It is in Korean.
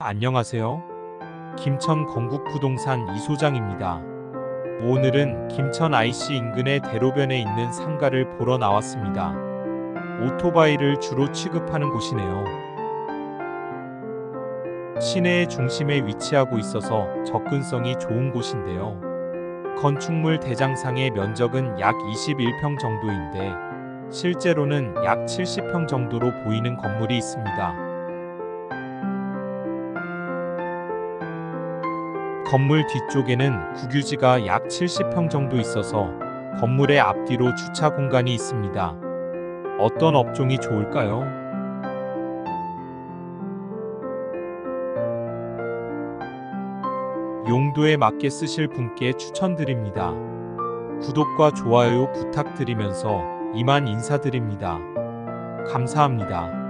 안녕하세요. 김천 건국부동산 이소장입니다. 오늘은 김천 IC 인근의 대로변에 있는 상가를 보러 나왔습니다. 오토바이를 주로 취급하는 곳이네요. 시내의 중심에 위치하고 있어서 접근성이 좋은 곳인데요. 건축물 대장상의 면적은 약 21평 정도인데 실제로는 약 70평 정도로 보이는 건물이 있습니다. 건물 뒤쪽에는 국유지가 약 70평 정도 있어서 건물의 앞뒤로 주차 공간이 있습니다. 어떤 업종이 좋을까요? 용도에 맞게 쓰실 분께 추천드립니다. 구독과 좋아요 부탁드리면서 이만 인사드립니다. 감사합니다.